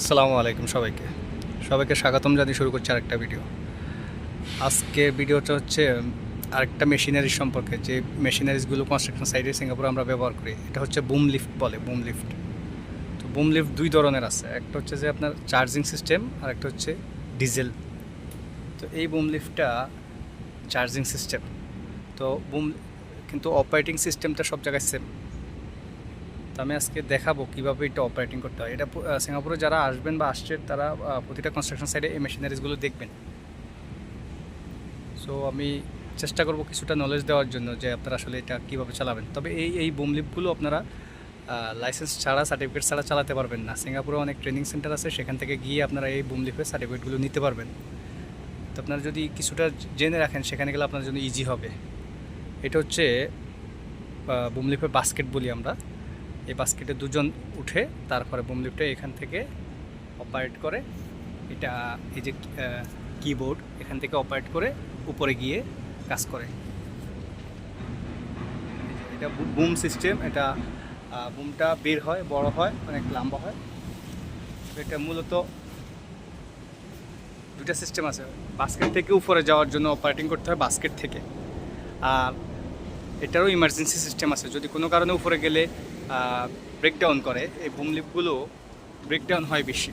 আসসালামু আলাইকুম সবাইকে। সবাইকে স্বাগতম। জানিয়ে শুরু করছি আরেকটা ভিডিও। আজকে ভিডিওটা হচ্ছে আরেকটা মেশিনারি সম্পর্কে। যে মেশিনারিজগুলো কনস্ট্রাকশন সাইডে সিঙ্গাপুরে আমরা ব্যবহার করি, এটা হচ্ছে বুম লিফট বলে বুম লিফট তো বুম লিফট দুই ধরনের আছে। একটা হচ্ছে যে আপনার চার্জিং সিস্টেম আর একটা হচ্ছে ডিজেল তো এই বুম লিফটটা চার্জিং সিস্টেম তো বুম কিন্তু অপারেটিং সিস্টেমটা সব জায়গায় সেম তো আমি আজকে দেখাবো কীভাবে এটা অপারেটিং করতে হয়। এটা সিঙ্গাপুরে যারা আসবেন বা আসছে, তারা প্রতিটা কনস্ট্রাকশন সাইডে এই মেশিনারিজগুলো দেখবেন। সো আমি চেষ্টা করব কিছুটা নলেজ দেওয়ার জন্য যে আপনারা আসলে এটা কীভাবে চালাবেন। তবে এই এই বুম লিফটগুলো আপনারা লাইসেন্স ছাড়া সার্টিফিকেট ছাড়া চালাতে পারবেন না। সিঙ্গাপুরে অনেক ট্রেনিং সেন্টার আছে, সেখান থেকে গিয়ে আপনারা এই বুম লিফের সার্টিফিকেটগুলো নিতে পারবেন। তো আপনারা যদি কিছুটা জেনে রাখেন, সেখানে গেলে আপনার জন্য ইজি হবে। এটা হচ্ছে বুম লিফের বাস্কেট বলি আমরা। এই বাস্কেটে দুজন উঠে তারপরে বুম লিফটে এখান থেকে অপারেট করে। এটা এই যে কিবোর্ড এখান থেকে অপারেট করে উপরে গিয়ে কাজ করে। এটা বুম সিস্টেম এটা বুমটা বের হয়, বড় হয়, অনেক লম্বা হয়। এটা মূলত দুটা সিস্টেম আছে। বাস্কেট থেকে উপরে যাওয়ার জন্য অপারেটিং করতে হয় বাস্কেট থেকে। আর এটারও ইমার্জেন্সি সিস্টেম আছে। যদি কোনো কারণে উপরে গেলে ব্রেকডাউন করে, এই বুম লিফটগুলো ব্রেকডাউন হয় বেশি।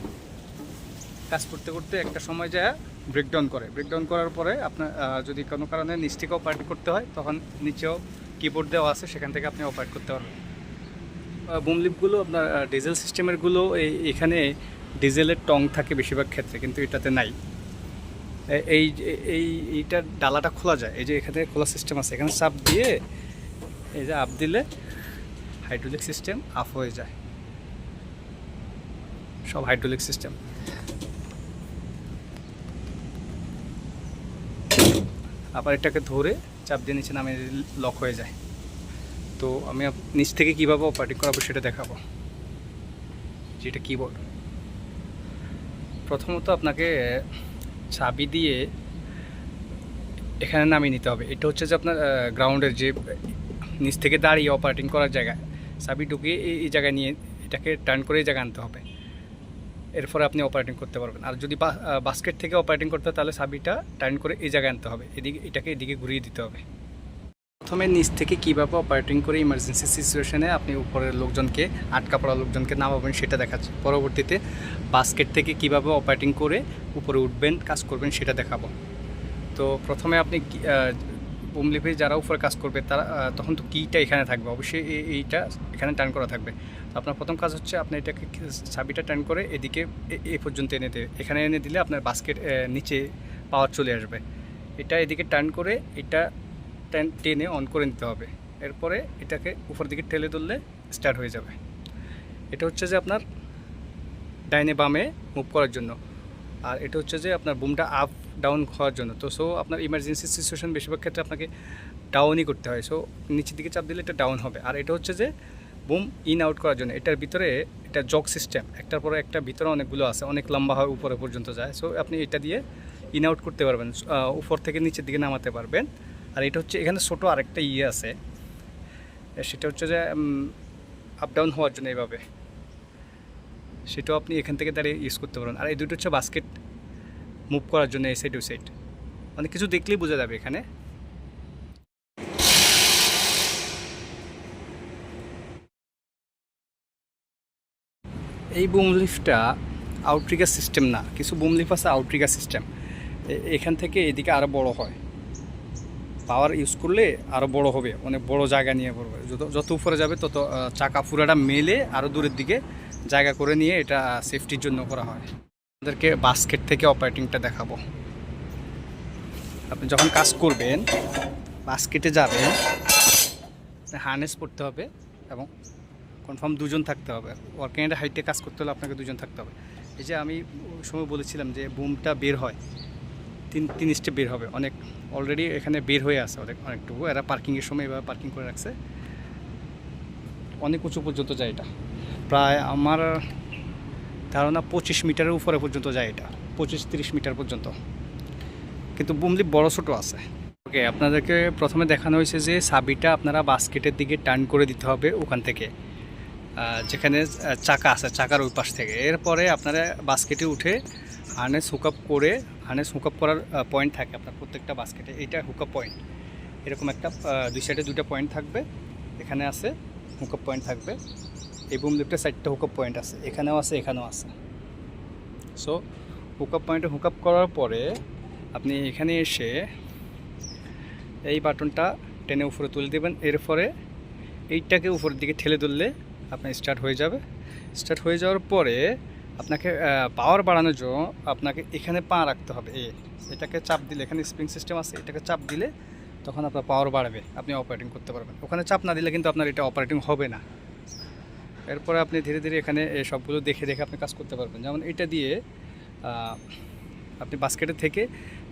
কাজ করতে করতে একটা সময় যায় ব্রেকডাউন করে। ব্রেকডাউন করার পরে আপনার যদি কোনো কারণে নিচ থেকে অপারেট করতে হয়, তখন নিচেও কিবোর্ড দেওয়া আছে, সেখান থেকে আপনি অপারেট করতে পারবেন। বুম লিফটগুলো আপনার ডিজেল সিস্টেমেরগুলো এই, এখানে ডিজেলের টং থাকে বেশিরভাগ ক্ষেত্রে, কিন্তু এটাতে নাই। এই এই এইটার ডালাটা খোলা যায়। এই যে এখানে খোলা সিস্টেম আছে। এখানে চাপ দিয়ে এই যে আপ দিলে হাইড্রোলিক সিস্টেম আপ হয়ে যায়। সব হাইড্রোলিক সিস্টেম আবার এটাকে ধরে চাপ দিয়ে নিচে নামে লক হয়ে যায়। তো আমি নিচ থেকে কীভাবে অপারেটিং করাবো সেটা দেখাবো। যেটা কিবোর্ড প্রথমত আপনাকে চাবি দিয়ে এখানে নামিয়ে নিতে হবে। এটা হচ্ছে যে আপনার গ্রাউন্ডের যে নিচ থেকে দাঁড়িয়ে অপারেটিং করার জায়গা। চাবি ঢুকিয়ে এই জায়গায় নিয়ে এটাকে টার্ন করে এই জায়গায় আনতে হবে। এরপরে আপনি অপারেটিং করতে পারবেন। আর যদি বাস্কেট থেকে অপারেটিং করতে হয়, তাহলে চাবিটা টার্ন করে এই জায়গায় আনতে হবে। এদিকে, এটাকে এদিকে ঘুরিয়ে দিতে হবে। প্রথমে নিচ থেকে কীভাবে অপারেটিং করে ইমার্জেন্সি সিচুয়েশনে আপনি উপরের লোকজনকে, আটকা পড়া লোকজনকে নামাবেন সেটা দেখাচ্ছে। পরবর্তীতে বাস্কেট থেকে কীভাবে অপারেটিং করে উপরে উঠবেন, কাজ করবেন সেটা দেখাবো। তো প্রথমে আপনি বুমলিপে যারা উপরে কাজ করবে তারা তখন তো কিটা এখানে থাকবে। অবশ্যই এই- এইটা এখানে টার্ন করা থাকবে। তো আপনার প্রথম কাজ হচ্ছে আপনি এটাকে চাবিটা টার্ন করে এদিকে এ- পর্যন্ত এনে দেবে। এখানে এনে দিলে আপনার বাস্কেট নিচে পাওয়ার চলে আসবে। এটা এদিকে টার্ন করে এটা টেন অন করে নিতে হবে। এরপরে এটাকে উপর দিকে ঠেলে তুললে স্টার্ট হয়ে যাবে। এটা হচ্ছে যে আপনার ডাইনে বামে মুভ করার জন্য। আর এটা হচ্ছে যে আপনার বুমটা আপ ডাউন হওয়ার জন্য। তো সো আপনার ইমার্জেন্সি সিচুয়েশন বেশিরভাগ ক্ষেত্রে আপনাকে ডাউনই করতে হয়। সো নিচের দিকে চাপ দিলে এটা ডাউন হবে। আর এটা হচ্ছে যে বুম ইন আউট করার জন্য। এটার ভিতরে এটা জগ সিস্টেম একটার পরে একটা, ভিতরে অনেকগুলো আছে। অনেক লম্বা হয়, উপরে পর্যন্ত যায়। সো আপনি এটা দিয়ে ইন আউট করতে পারবেন। উপর থেকে নিচের দিকে নামাতে পারবেন। আর এটা হচ্ছে এখানে ছোটো আরেকটা ইয়ে আছে। সেটা হচ্ছে যে আপ ডাউন হওয়ার জন্য এইভাবে। সেটাও আপনি এখান থেকে দাঁড়িয়ে ইউজ করতে পারেন। আর এই দুটো হচ্ছে বাস্কেট মুভ করার জন্য এই সাইড ওই সাইড অনেক কিছু দেখলেই বোঝা যাবে এখানে। এই বুম লিফটটা আউটরিগার সিস্টেম না, কিছু বুম লিফ আছে আউটরিগার সিস্টেম এখান থেকে এদিকে আরও বড় হয়। পাওয়ার ইউজ করলে আরও বড় হবে অনেক বড় জায়গা নিয়ে পড়বে যত যত উপরে যাবে তত চাকা পুরাটা মেলে আরও দূরের দিকে জায়গা করে নিয়ে এটা সেফটির জন্য করা হয়। আমাদেরকে বাস্কেট থেকে অপারেটিংটা দেখাবো। আপনি যখন কাজ করবেন বাস্কেটে যাবেন হার্নেস পড়তে হবে এবং কনফার্ম দুজন থাকতে হবে। ওয়ার্কিং হাইটে কাজ করতে হলে আপনাকে দুজন থাকতে হবে। এই যে আমি সময় বলেছিলাম যে বুমটা বের হয় তিন তিন স্টেপ বের হবে। অনেক অলরেডি এখানে বের হয়ে আছে অনেক, অনেকটুকু। এরা পার্কিংয়ের সময় এভাবে পার্কিং করে রাখছে। অনেক উঁচু পর্যন্ত যায় এটা। প্রায় আমার ধারণা পঁচিশ মিটারের উপরে পর্যন্ত যায় এটা। পঁচিশ, তিরিশ মিটার পর্যন্ত। কিন্তু বুমলি বড় ছোটো আছে। ওকে, আপনাদেরকে প্রথমে দেখানো হয়েছে যে সাবিটা আপনারা বাস্কেটের দিকে টার্ন করে দিতে হবে ওখান থেকে। যেখানে চাকা আছে, চাকার ওই পাশ থেকে। এরপরে আপনারা বাস্কেটে উঠে হার্নেস হুকআপ করে হার্নেস হুকআপ করার পয়েন্ট থাকে আপনার প্রত্যেকটা বাস্কেটে এইটা হুকআপ পয়েন্ট এরকম একটা দুই সাইডে দুটো পয়েন্ট থাকবে। এখানে আছে হুকআপ পয়েন্ট থাকবে। এই বুম লিফটের সাইডটা হুকআপ পয়েন্ট আছে। এখানেও আছে এখানেও আছে। সো হুকআপ পয়েন্টে হুকআপ করার পরে আপনি এখানে এসে এই বাটনটা টেনে উপরে তুলে দেবেন। এরপরে এইটাকে উপরের দিকে ঠেলে তুললে আপনার স্টার্ট হয়ে যাবে। স্টার্ট হয়ে যাওয়ার পরে আপনাকে পাওয়ার বাড়ানোর জন্য আপনাকে এখানে পা রাখতে হবে। এ, এটাকে চাপ দিলে, এখানে স্প্রিং সিস্টেম আছে, এটাকে চাপ দিলে তখন আপনার পাওয়ার বাড়বে, আপনি অপারেটিং করতে পারবেন। ওখানে চাপ না দিলে কিন্তু আপনার এটা অপারেটিং হবে না। এরপরে আপনি ধীরে ধীরে এখানে সবগুলো দেখে দেখে আপনি কাজ করতে পারবেন। যেমন এটা দিয়ে আপনি বাস্কেটের থেকে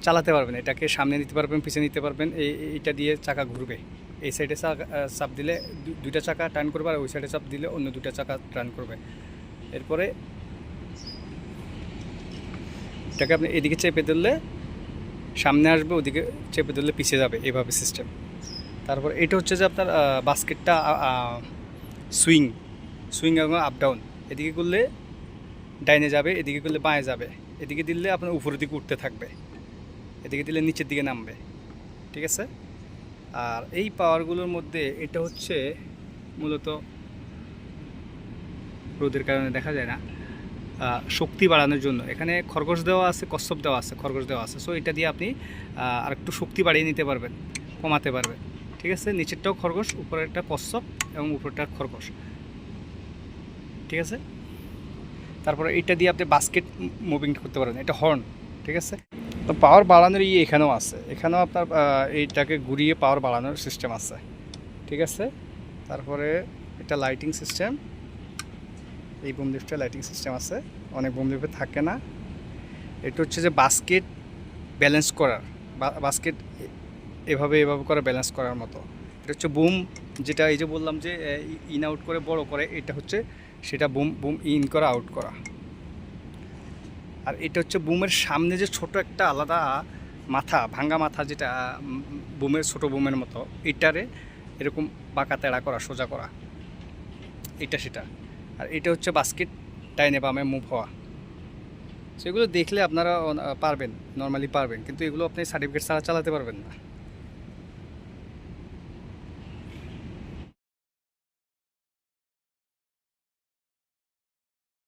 চালাতে পারবেন। এটাকে সামনে নিতে পারবেন পিছনে নিতে পারবেন। এই এইটা দিয়ে চাকা ঘুরবে। এই সাইডে চাপ দিলে দুইটা চাকা টার্ন করবে আর ওই সাইডে চাপ দিলে অন্য দুইটা চাকা টার্ন করবে। এরপরে এটাকে আপনি এদিকে চেপে ধরলে সামনে আসবে, ওদিকে চেপে ধরলে পিছিয়ে যাবে এভাবে সিস্টেম তারপর এটা হচ্ছে যে আপনার বাস্কেটটা সুইং সুইং এবং আপ ডাউন এদিকে করলে ডাইনে যাবে, এদিকে করলে বাঁয়ে যাবে। এদিকে দিলে আপনার উপরের দিকে উঠতে থাকবে। এদিকে দিলে নিচের দিকে নামবে। ঠিক আছে? আর এই পাওয়ারগুলোর মধ্যে এটা হচ্ছে মূলত রোদের কারণে দেখা যায় না। শক্তি বাড়ানোর জন্য। এখানে খরগোশ দেওয়া আছে, কচ্ছপ দেওয়া আছে, খরগোশ দেওয়া আছে। সো এটা দিয়ে আপনি আর একটু শক্তি বাড়িয়ে নিতে পারবেন, কমাতে পারবেন। ঠিক আছে? নিচেরটাও খরগোশ, উপরেরটা কচ্ছপ এবং উপরেরটা খরগোশ। ঠিক আছে? তারপরে এটা দিয়ে আপনি বাস্কেট মুভিং করতে পারবেন। এটা হর্ন ঠিক আছে? তো পাওয়ার বাড়ানোর ইয়ে এখানেও আছে। এখানেও আপনার এইটাকে ঘুরিয়ে পাওয়ার বাড়ানোর সিস্টেম আছে। ঠিক আছে? তারপরে এটা লাইটিং সিস্টেম এই বুম লাইটিং সিস্টেম আছে, অনেক বুম থাকে না। এটা হচ্ছে যে বাস্কেট ব্যালেন্স করার বাস্কেট এভাবে এভাবে করে ব্যালেন্স করার মতো। এটা হচ্ছে বুম যেটা এই যে বললাম যে ইন আউট করে, বড় করে, এটা হচ্ছে সেটা বুম বুম ইন করা আউট করা। আর এটা হচ্ছে বুমের সামনে যে ছোট একটা আলাদা মাথা, ভাঙ্গা মাথা যেটা বুমের ছোট বুমের মতো, এটারে এরকম বাঁকা তেড়া করা, সোজা করা। এটা সেটা। আর এটা হচ্ছে বাস্কেট ডাইনে বামে মুভ হওয়া। সেগুলো দেখলে আপনারা পারবেন নর্মালি পারবেন। কিন্তু এগুলো আপনি সার্টিফিকেট ছাড়া চালাতে পারবেন না।